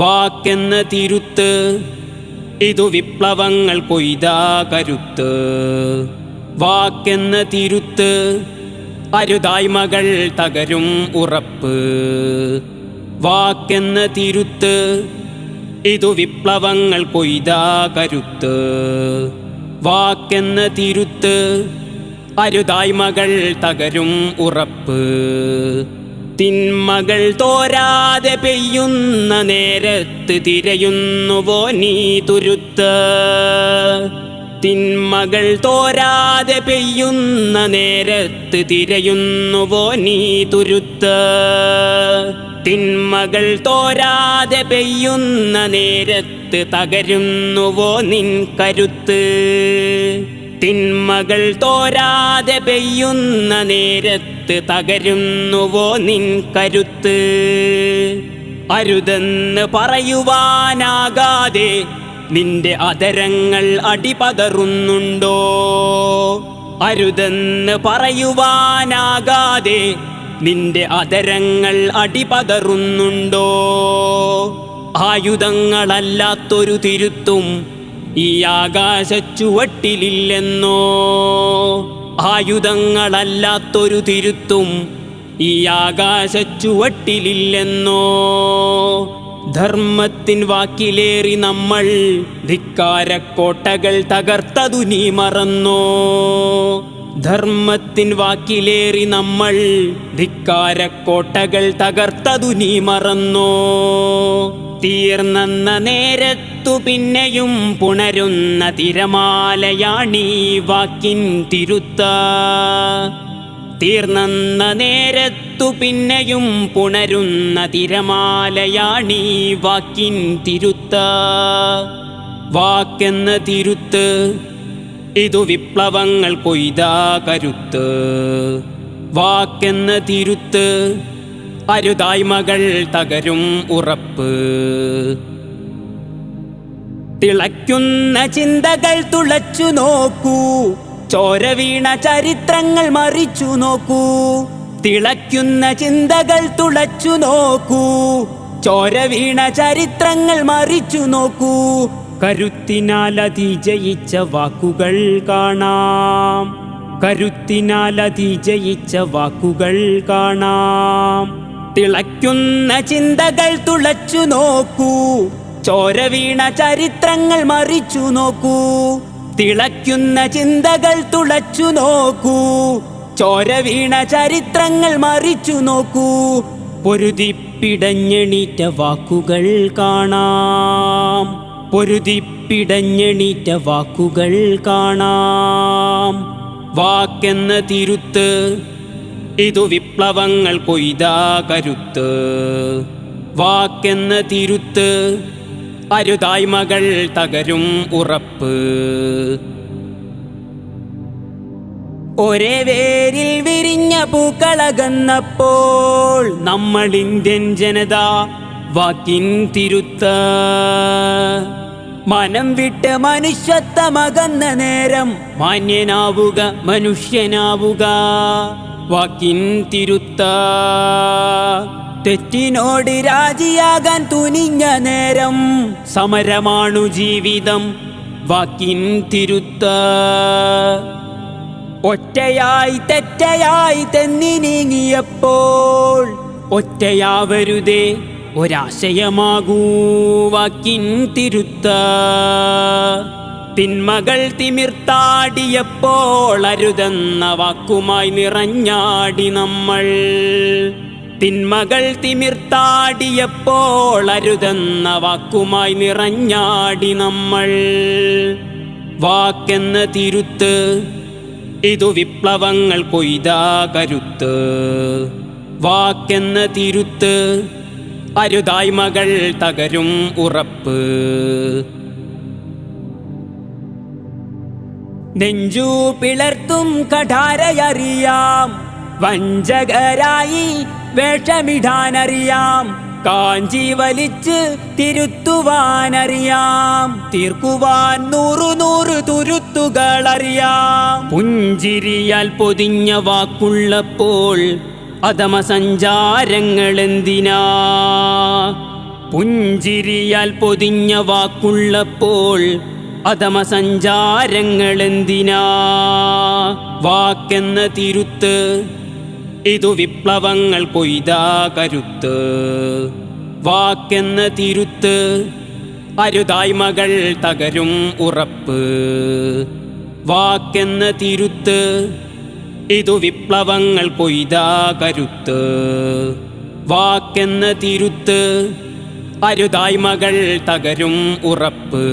വാക്കെന്ന തിരുത്ത് ഇതു വിപ്ലവങ്ങൾ കൊയ്താ കരുത്ത്. വാക്കെന്ന തിരുത്ത് അരുതായ്മകൾ തകരും ഉറപ്പ്. വാക്കെന്ന തിരുത്ത് ഇതു വിപ്ലവങ്ങൾ കൊയ്താ കരുത്ത്. വാക്കെന്ന തിരുത്ത് അരുതായ്മകൾ തകരും ഉറപ്പ്. തിന്മകൾ തോരാതെ പെയ്യുന്ന നേരത്ത് തിരയുന്നുവോ നീ തുരുത്ത്? തിന്മകൾ തോരാതെ പെയ്യുന്ന നേരത്ത് തിരയുന്നുവോ നീ തുരുത്ത്? തിന്മകൾ തോരാതെ പെയ്യുന്ന നേരത്ത് തകരുന്നുവോ നിൻ കരുത്ത്? തിന്മകൾ തോരാതെ പെയ്യുന്ന നേരത്ത് തകരുന്നുവോ നിൻ കരുത്ത്? അരുതെന്ന് പറയുവാനാകാതെ നിന്റെ അതരങ്ങൾ അടിപതറുന്നുണ്ടോ? അരുതെന്ന് പറയുവാനാകാതെ നിന്റെ അതരങ്ങൾ അടിപതറുന്നുണ്ടോ? ആയുധങ്ങളല്ലാത്തൊരു തിരുത്തും ഈ ആകാശ ചുവട്ടിലില്ലെന്നോ ആയുധങ്ങളല്ലാത്തൊരു തിരുത്തും ഈ ആകാശ ചുവട്ടിലില്ലെന്നോ ധർമ്മത്തിൻ വാക്കിലേറി നമ്മൾ ധിക്കാരക്കോട്ടകൾ തകർത്തതു നീ മറന്നോ? ധർമ്മത്തിൻ വാക്കിലേറി നമ്മൾ ധിക്കാരക്കോട്ടകൾ തകർത്തതു നീ മറന്നോ? തീർന്നെന്ന നേരത്തു പിന്നെയും പുണരുന്ന തിരമാലയാണീ വാക്കിൻ തിരുത്ത. തീർന്നെന്ന നേരത്തു പിന്നെയും പുണരുന്ന തിരമാലയാണീ വാക്കിൻ തിരുത്ത. വാക്കെന്ന തിരുത്ത് ഇതു വിപ്ലവങ്ങൾ കൊയ്താ കരുത്ത്. വാക്കെന്ന തിരുത്ത് അരുതായ്മകൾ തകരും ഉറപ്പ്. തിളയ്ക്കുന്ന ചിന്തകൾ തുളച്ചു നോക്കൂ. ചോര വീണ ചരിത്രങ്ങൾ മറിച്ചു നോക്കൂ. തിളയ്ക്കുന്ന ചിന്തകൾ തുളച്ചു നോക്കൂ. ചോര വീണ ചരിത്രങ്ങൾ മറിച്ചു നോക്കൂ. കരുത്തിനാൽ അതിജയിച്ച വാക്കുകൾ കാണാം. കരുത്തിനാൽ അതിജയിച്ച വാക്കുകൾ കാണാം. തിളയ്ക്കുന്ന ചിന്തകൾ തുളച്ചു നോക്കൂ. ചോര വീണ ചരിത്രങ്ങൾ മറിച്ചു നോക്കൂ. തിളയ്ക്കുന്ന ചിന്തകൾ തുളച്ചു നോക്കൂ. ചോര വീണ ചരിത്രങ്ങൾ മറിച്ചു നോക്കൂ. പൊരുതിപ്പിടഞ്ഞെണീറ്റ വാക്കുകൾ കാണാം. പൊരുതിപ്പിടഞ്ഞെണീറ്റ വാക്കുകൾ കാണാം. വാക്കെന്ന തിരുത്ത് ഇതു വിപ്ലവങ്ങൾ കൊയ്താ കരുത്ത്. വാക്കെന്ന തിരുത്ത് അരുതായ്മകൾ തകരും ഉറപ്പ്. ഒരേ വേരിൽ വിരിഞ്ഞ പൂക്കളകന്നപ്പോൾ നമ്മൾ ഇന്ത്യൻ ജനത വാക്കിൻ തിരുത്ത. മനം വിട്ട് മനുഷ്യത്വമകന്ന നേരം മാന്യനാവുക മനുഷ്യനാവുക. വാക്കിൻ തിരുത്ത. തെറ്റിനോട് രാജിയാകാൻ തുനിഞ്ഞ നേരം സമരമാണു ജീവിതം. വാക്കിൻ തിരുത്ത. ഒറ്റയായി തെറ്റയായി തെന്നി നീങ്ങിയപ്പോൾ ഒറ്റയാവരുതേ ഒരാശയമാകൂ. വാക്കിൻ തിരുത്ത. തിന്മകൾ തിമിർത്താടിയപ്പോൾ അരുതെന്ന വാക്കുമായി നിറഞ്ഞാടി നമ്മൾ. തിന്മകൾ തിമിർത്താടിയപ്പോൾ അരുതെന്ന വാക്കുമായി നിറഞ്ഞാടി നമ്മൾ. വാക്കെന്ന തിരുത്ത് ഇതു വിപ്ലവങ്ങൾ കൊയ്താ കരുത്ത്. വാക്കെന്ന തിരുത്ത് അരുതായ്മകൾ തകരും ഉറപ്പ്. നെഞ്ചു പിളർത്തും കഠാരയറിയാം. വഞ്ചകരായി വേഷമിടാനറിയാം. കാഞ്ചി വലിച്ച് തിരുത്തുവാനറിയാം. തീർക്കുവാൻ നൂറു നൂറ് തുരുത്തുകൾ അറിയാം പുഞ്ചിരിയാൽ പൊതിഞ്ഞ വാക്കുള്ളപ്പോൾ അധമ സഞ്ചാരങ്ങൾ എന്തിനാ പുഞ്ചിരിയാൽ പൊതിഞ്ഞ വാക്കുള്ളപ്പോൾ അധമ സഞ്ചാരങ്ങളെന്തിനാ വാക്കെന്ന തിരുത്ത് ഇതു വിപ്ലവങ്ങൾ കൊയ്താ കരുത്ത്. വാക്കെന്ന തിരുത്ത് അരുതായ്മകൾ തകരും ഉറപ്പ്. വാക്കെന്ന തിരുത്ത് ഇതു വിപ്ലവങ്ങൾ കൊയ്താ കരുത്ത്. വാക്കെന്ന തിരുത്ത് അരുതായ്മകൾ തകരും ഉറപ്പ്.